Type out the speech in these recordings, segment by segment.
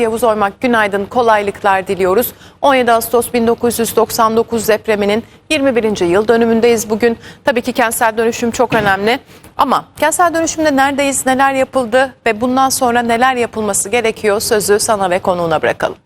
Yavuz Oymak günaydın, kolaylıklar diliyoruz. 17 Ağustos 1999 depreminin 21. yıl dönümündeyiz bugün. Tabii ki kentsel dönüşüm çok önemli. Ama kentsel dönüşümde neredeyiz, neler yapıldı ve bundan sonra neler yapılması gerekiyor sözü sana ve konuğuna bırakalım.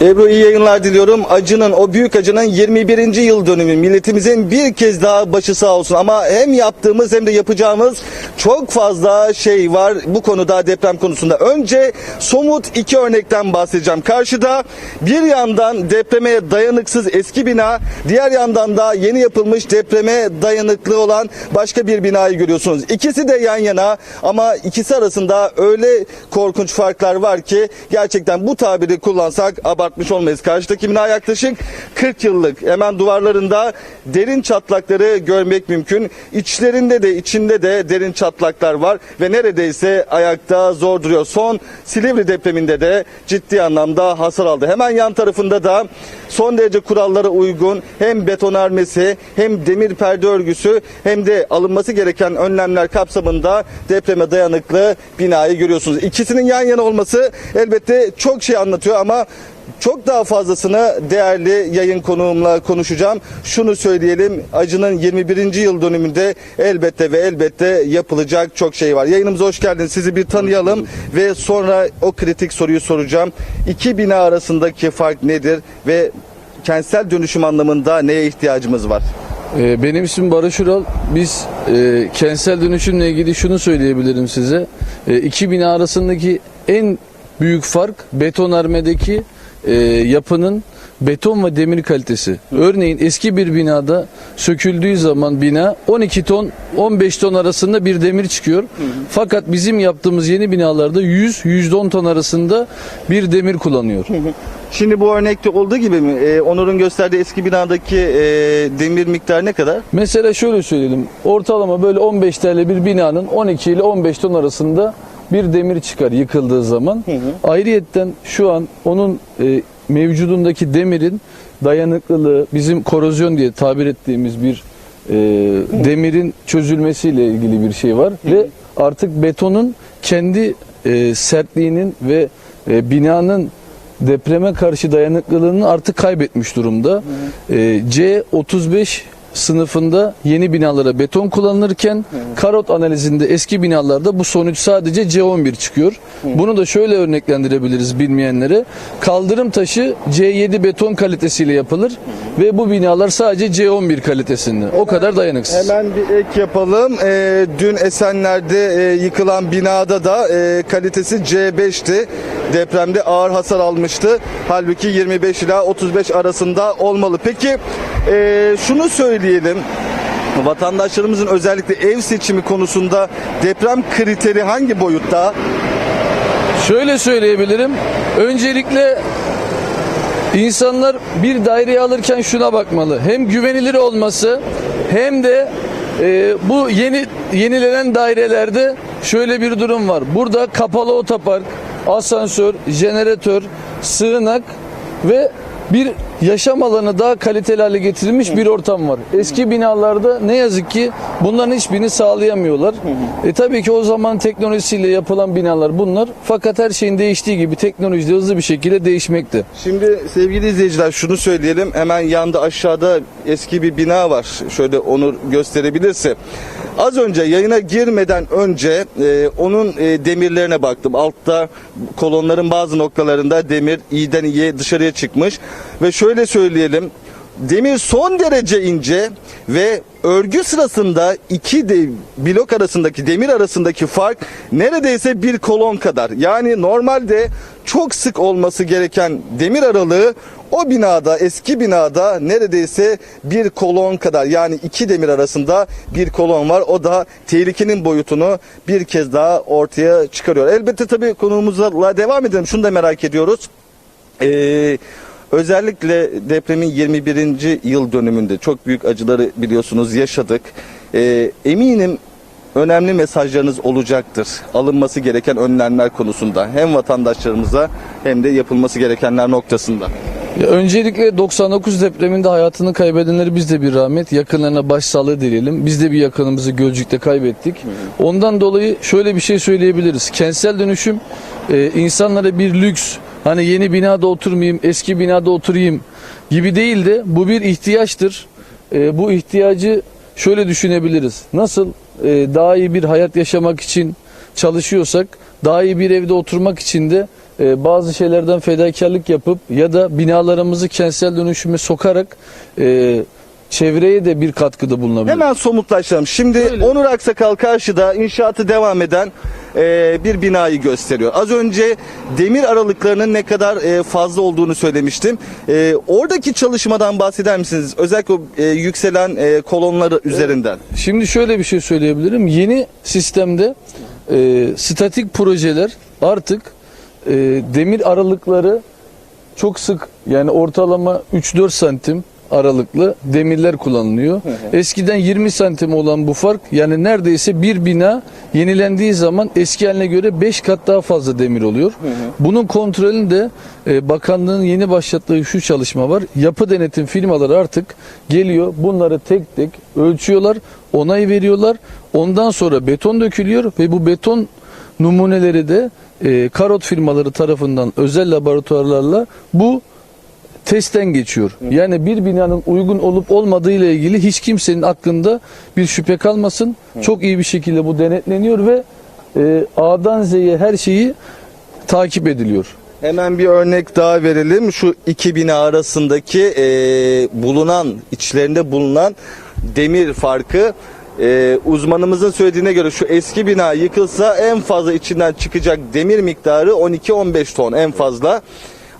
Ebru iyi yayınlar diliyorum. Acının, o büyük acının 21. yıl dönümü. Milletimizin bir kez daha başı sağ olsun. Ama hem yaptığımız hem de yapacağımız çok fazla şey var bu konuda deprem konusunda. Önce somut iki örnekten bahsedeceğim. Karşıda bir yandan depreme dayanıksız eski bina, diğer yandan da yeni yapılmış depreme dayanıklı olan başka bir binayı görüyorsunuz. İkisi de yan yana ama ikisi arasında öyle korkunç farklar var ki gerçekten bu tabiri kullansak abartmış olmayız. Karşıdaki bina yaklaşık 40 yıllık. Hemen duvarlarında derin çatlakları görmek mümkün. İçlerinde de içinde de derin çatlaklar var ve neredeyse ayakta zor duruyor. Son Silivri depreminde de ciddi anlamda hasar aldı. Hemen yan tarafında da son derece kurallara uygun hem betonarmesi hem demir perde örgüsü hem de alınması gereken önlemler kapsamında depreme dayanıklı binayı görüyorsunuz. İkisinin yan yana olması elbette çok şey anlatıyor ama çok daha fazlasını değerli yayın konuğumla konuşacağım. Şunu söyleyelim acının 21. yıl dönümünde elbette ve elbette yapılacak çok şey var. Yayınımıza hoş geldiniz. Sizi bir tanıyalım ve sonra o kritik soruyu soracağım. İki bina arasındaki fark nedir ve kentsel dönüşüm anlamında neye ihtiyacımız var? Ee, Benim ismim Barış Ural. Biz e, kentsel dönüşümle ilgili şunu söyleyebilirim size. E, iki bina arasındaki en büyük fark betonarmedeki e, yapının beton ve demir kalitesi. Örneğin eski bir binada söküldüğü zaman bina 12 ton 15 ton arasında bir demir çıkıyor. Fakat bizim yaptığımız yeni binalarda 100-110 ton arasında bir demir kullanıyor. Şimdi bu örnekte olduğu gibi mi? Ee, Onur'un gösterdiği eski binadaki e, demir miktarı ne kadar? Mesela şöyle söyleyelim. Ortalama böyle 15 TL bir binanın 12 ile 15 ton arasında bir demir çıkar yıkıldığı zaman. Ayrıyetten şu an onun e, mevcudundaki demirin dayanıklılığı bizim korozyon diye tabir ettiğimiz bir e, demirin çözülmesiyle ilgili bir şey var. Ve artık betonun kendi e, sertliğinin ve e, binanın depreme karşı dayanıklılığını artık kaybetmiş durumda. Ee, C35 sınıfında yeni binalara beton kullanılırken karot analizinde eski binalarda bu sonuç sadece C11 çıkıyor. Bunu da şöyle örneklendirebiliriz bilmeyenlere. Kaldırım taşı C7 beton kalitesiyle yapılır ve bu binalar sadece C11 kalitesinde. O kadar dayanıksız. Hemen bir ek yapalım. Ee, dün Esenler'de e, yıkılan binada da e, kalitesi C5'ti. Depremde ağır hasar almıştı. Halbuki 25 ila 35 arasında olmalı. Peki e, şunu söyleyelim. Vatandaşlarımızın özellikle ev seçimi konusunda deprem kriteri hangi boyutta? Şöyle söyleyebilirim. Öncelikle insanlar bir daireyi alırken şuna bakmalı. Hem güvenilir olması hem de e, bu yeni yenilenen dairelerde şöyle bir durum var. Burada kapalı otopark, asansör, jeneratör, sığınak ve bir yaşam alanı daha kaliteli hale getirilmiş bir ortam var. Eski binalarda ne yazık ki bunların hiçbirini sağlayamıyorlar. E tabii ki o zaman teknolojisiyle yapılan binalar bunlar. Fakat her şeyin değiştiği gibi teknoloji de hızlı bir şekilde değişmekte. Şimdi sevgili izleyiciler şunu söyleyelim. Hemen yanda aşağıda eski bir bina var. Şöyle onu gösterebilirse. Az önce yayına girmeden önce e, onun e, demirlerine baktım. Altta kolonların bazı noktalarında demir iyiden iyiye dışarıya çıkmış. Ve şöyle söyleyelim. Demir son derece ince ve örgü sırasında iki de blok arasındaki demir arasındaki fark neredeyse bir kolon kadar. Yani normalde çok sık olması gereken demir aralığı o binada eski binada neredeyse bir kolon kadar yani iki demir arasında bir kolon var. O da tehlikenin boyutunu bir kez daha ortaya çıkarıyor. Elbette tabii konumuzla devam edelim. Şunu da merak ediyoruz. Ee, özellikle depremin 21. yıl dönümünde çok büyük acıları biliyorsunuz yaşadık. Ee, eminim önemli mesajlarınız olacaktır. Alınması gereken önlemler konusunda hem vatandaşlarımıza hem de yapılması gerekenler noktasında. Ya öncelikle 99 depreminde hayatını kaybedenleri biz de bir rahmet, yakınlarına başsağlığı dileyelim. Biz de bir yakınımızı Gölcük'te kaybettik. Ondan dolayı şöyle bir şey söyleyebiliriz. Kentsel dönüşüm e, insanlara bir lüks, hani yeni binada oturmayayım, eski binada oturayım gibi değil de bu bir ihtiyaçtır. E, bu ihtiyacı şöyle düşünebiliriz. Nasıl e, daha iyi bir hayat yaşamak için çalışıyorsak, daha iyi bir evde oturmak için de e, bazı şeylerden fedakarlık yapıp ya da binalarımızı kentsel dönüşüme sokarak e, çevreye de bir katkıda bulunabilir. Hemen somutlaşalım. Şimdi Öyle. Onur Aksakal karşıda inşaatı devam eden e, bir binayı gösteriyor. Az önce demir aralıklarının ne kadar e, fazla olduğunu söylemiştim. E, oradaki çalışmadan bahseder misiniz? Özellikle yükselen e, kolonları üzerinden. Şimdi şöyle bir şey söyleyebilirim. Yeni sistemde statik projeler artık demir aralıkları çok sık yani ortalama 3-4 santim aralıklı demirler kullanılıyor. Eskiden 20 santim olan bu fark yani neredeyse bir bina yenilendiği zaman eski haline göre 5 kat daha fazla demir oluyor. Bunun kontrolünde e, bakanlığın yeni başlattığı şu çalışma var. Yapı denetim firmaları artık geliyor bunları tek tek ölçüyorlar, onay veriyorlar. Ondan sonra beton dökülüyor ve bu beton numuneleri de e, karot firmaları tarafından özel laboratuvarlarla bu testten geçiyor. Yani bir binanın uygun olup olmadığı ile ilgili hiç kimsenin aklında bir şüphe kalmasın. Çok iyi bir şekilde bu denetleniyor ve e, A'dan Z'ye her şeyi takip ediliyor. Hemen bir örnek daha verelim. Şu iki bina arasındaki e, bulunan, içlerinde bulunan demir farkı e, uzmanımızın söylediğine göre şu eski bina yıkılsa en fazla içinden çıkacak demir miktarı 12-15 ton en fazla.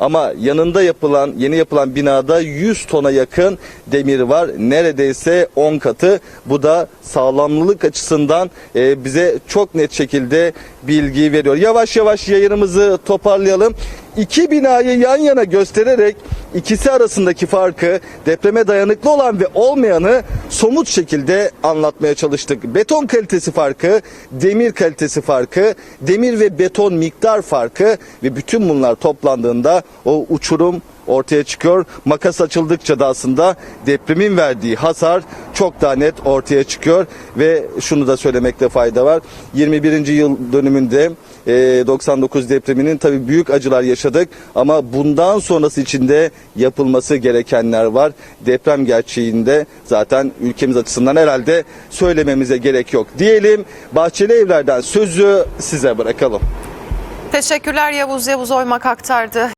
Ama yanında yapılan, yeni yapılan binada 100 tona yakın demir var. Neredeyse 10 katı. Bu da sağlamlılık açısından e, bize çok net şekilde bilgi veriyor. Yavaş yavaş yayınımızı toparlayalım. İki binayı yan yana göstererek ikisi arasındaki farkı depreme dayanıklı olan ve olmayanı somut şekilde anlatmaya çalıştık. Beton kalitesi farkı, demir kalitesi farkı, demir ve beton miktar farkı ve bütün bunlar toplandığında o uçurum ortaya çıkıyor. Makas açıldıkça da aslında depremin verdiği hasar çok daha net ortaya çıkıyor ve şunu da söylemekte fayda var. 21. yıl dönümünde e, 99 depreminin tabii büyük acılar yaşadık ama bundan sonrası için de yapılması gerekenler var. Deprem gerçeğinde zaten ülkemiz açısından herhalde söylememize gerek yok. Diyelim Bahçeli Evler'den sözü size bırakalım. Teşekkürler Yavuz Yavuz Oymak aktardı.